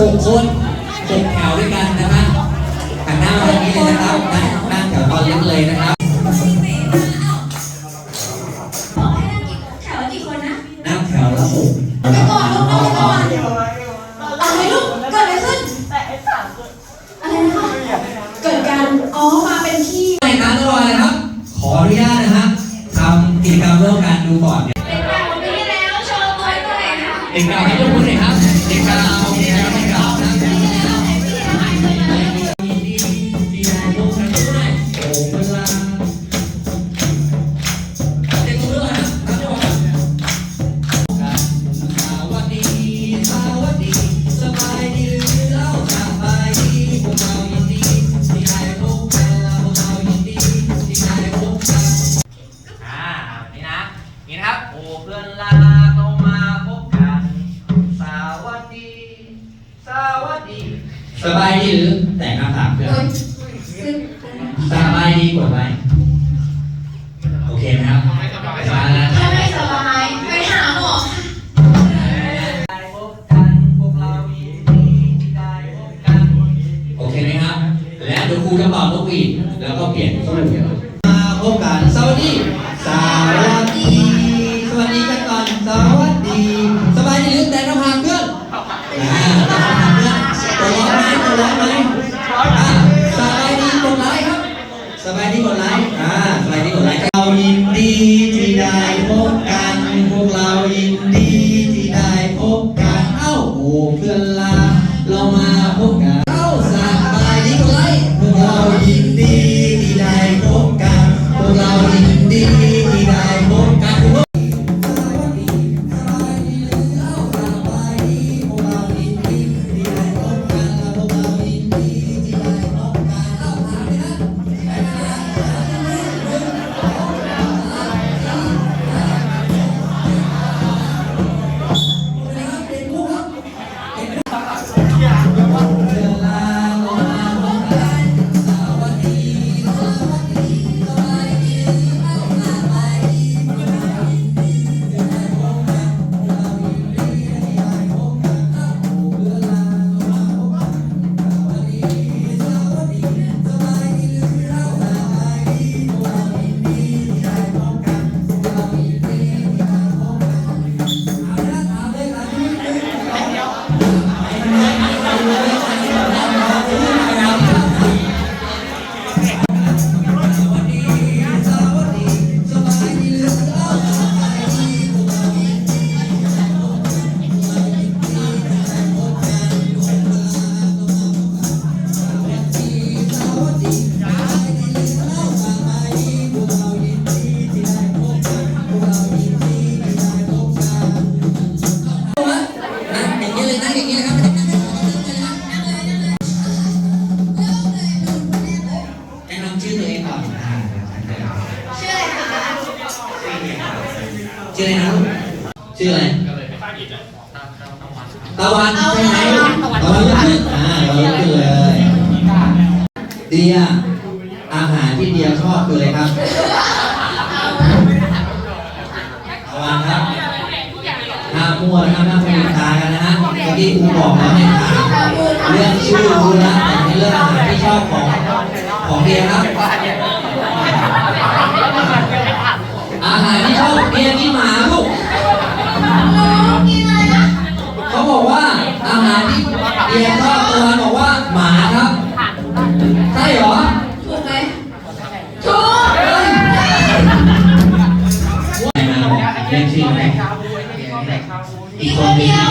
หกคนหกแถวด้วยกันนะครับหันหน้ามาทงนี้เลยนะครับนั่งนั่งแถวตอนเล็กเลยนะครับ นี้กดไลค์อ่าสไลด์นี้ เลยนั่งอย่างนี้เลยครับไม่ต้องนั่งให้ผมตึงเลยนะครับนั่งเลยนั่งเลยเริ่มเลยดูคนแรกเลยแนะนำชื่อตัวเองก่อนชื่ออะไรคะชื่ออะไรนะชื่ออะไรตะวันใช่ไหม อีกคนเดียว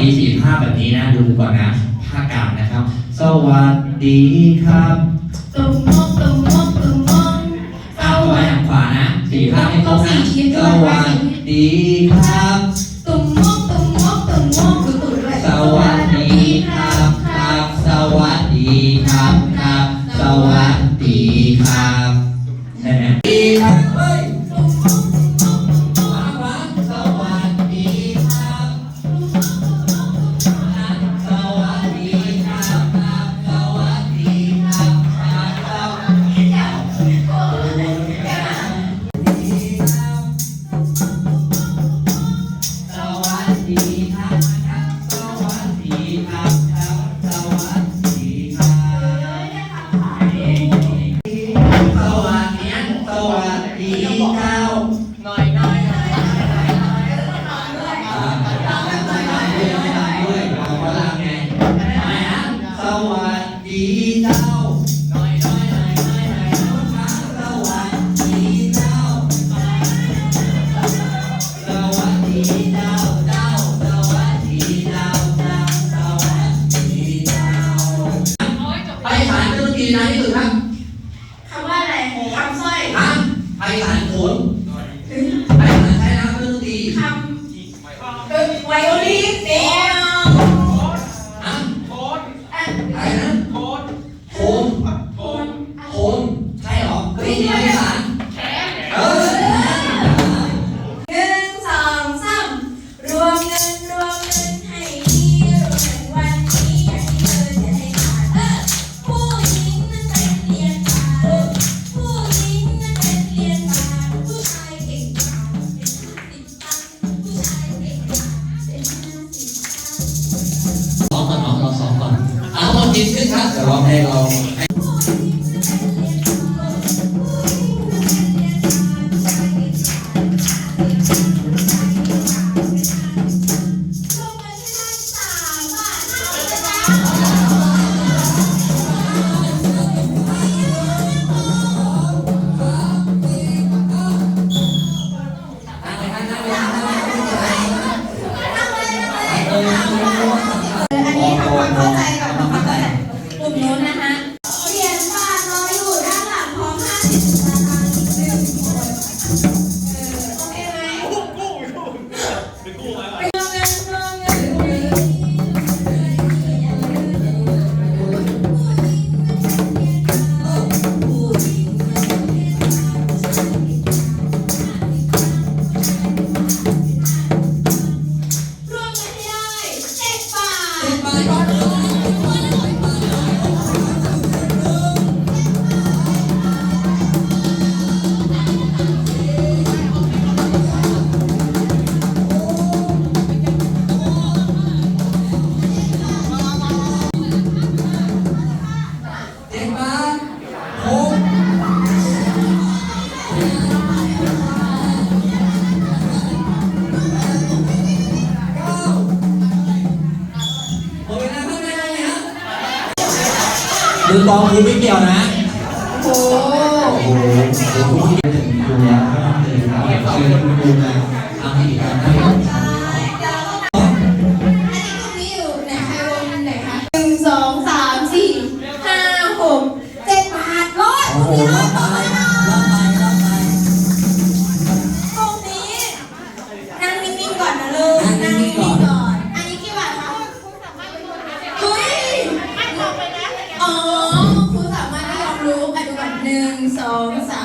ดีสี่ภาพแบบนี้นะ ดูก่อนนะภาคกลางนะครับ สวัสดีครับ ตุ้มมองตุ้มมองตุ้มมองเข้าไวทางขวานะสี่ภาพให้ครบนะสวัสดีครับ คนนี้ไม่เกี่ยวนะ โอ้โหคุณครูแล้วเชิญคุณครูม 嗯。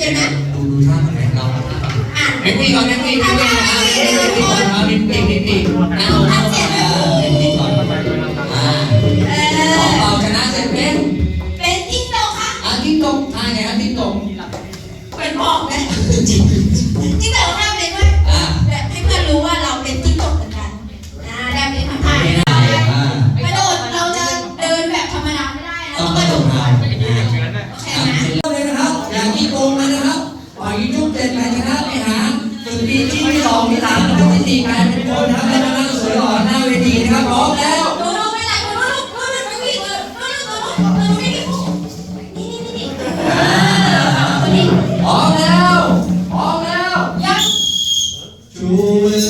เห็นไหมดูดูท่าแขนเราอะเอ็มพีก่อนเอ็มพีเอ็มพีนะเอ็มพีก่อนเอ็มพีเอ็มพีเอาเอา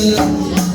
you.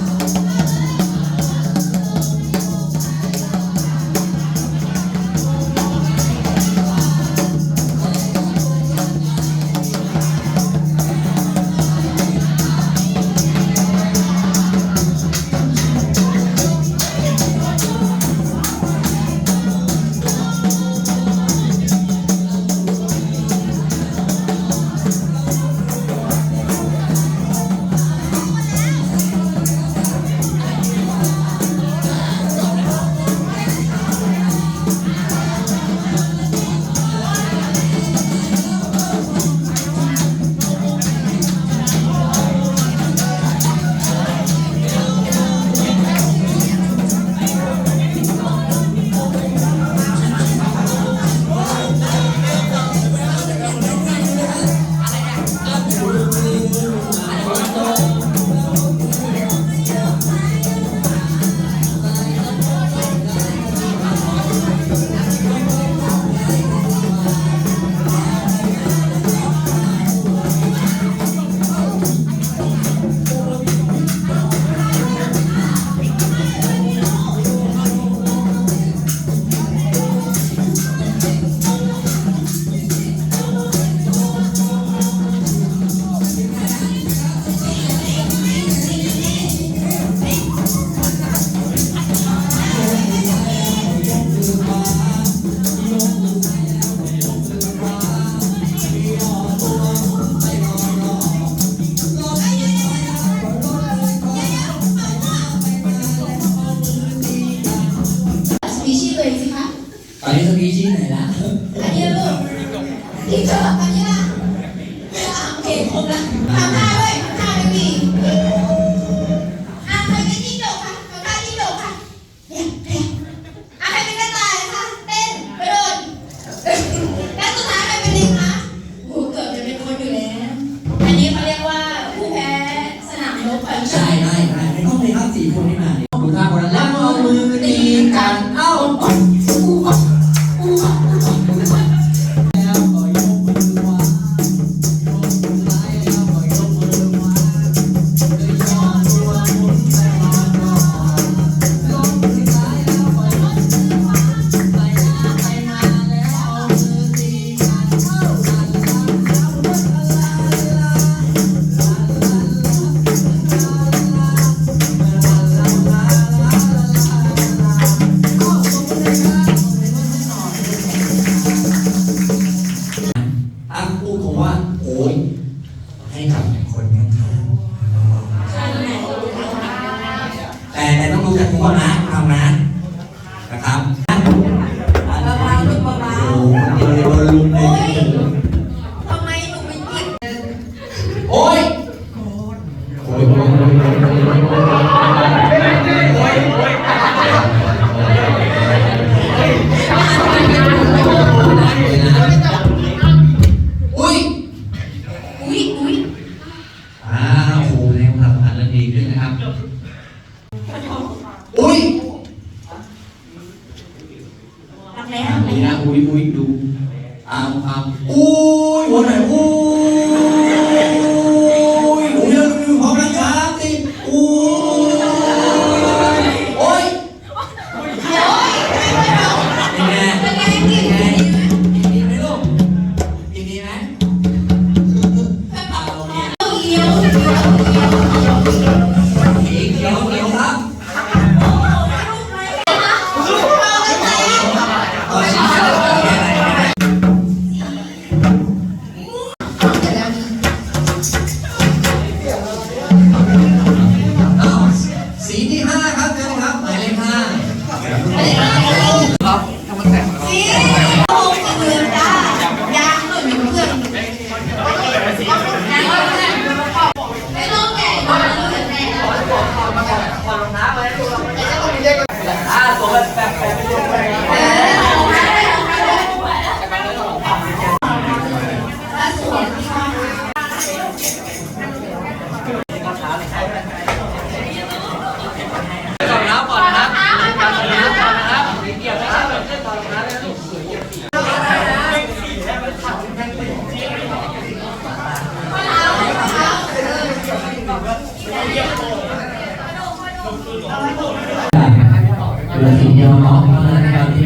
เหลือสิ่งเดียวเนาะเท่านั้นครับที่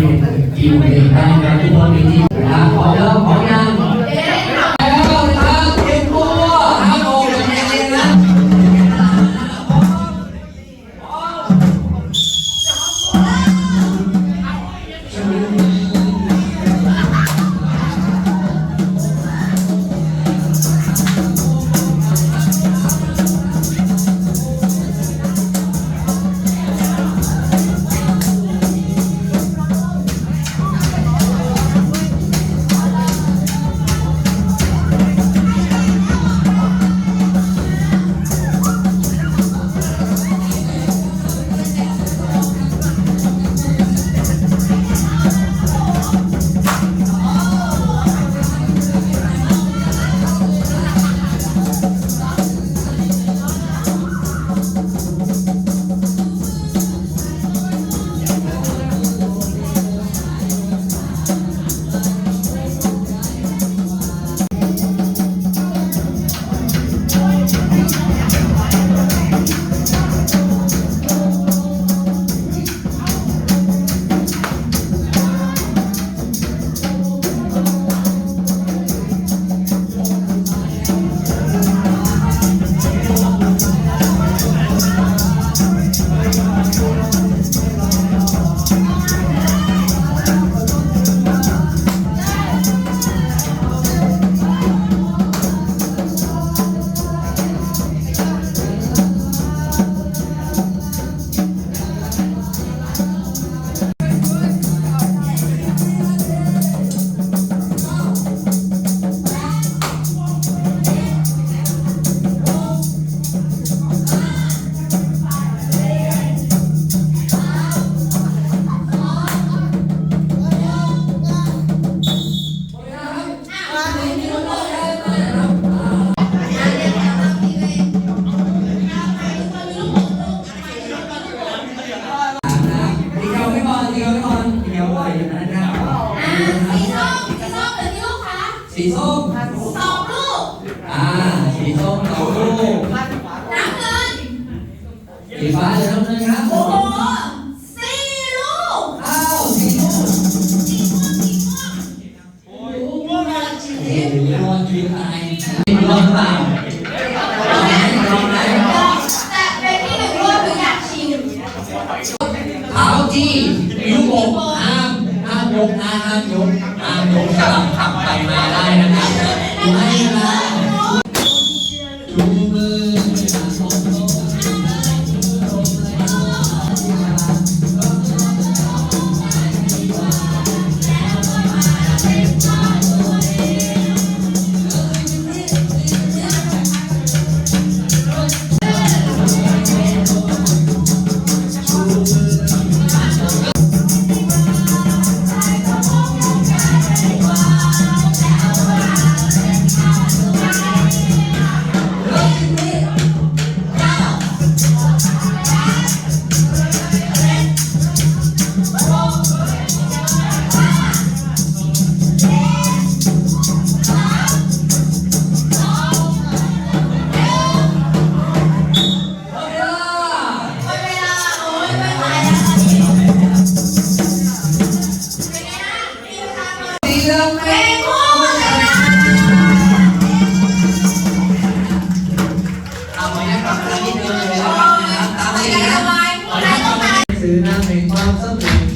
กิวเองกับทุกคนมีที่ สีส้มสองลูกอ่าสีส้มสองลูกน้ำเงินสีฟ้าจะน้ำเงินครับโอ้โหสี่ลูกอ้าวสี่ลูกสีม่วงสีม่วงโอ้ยม่วงสี่วงจีนตายม่วงตาย treinamento, nós também.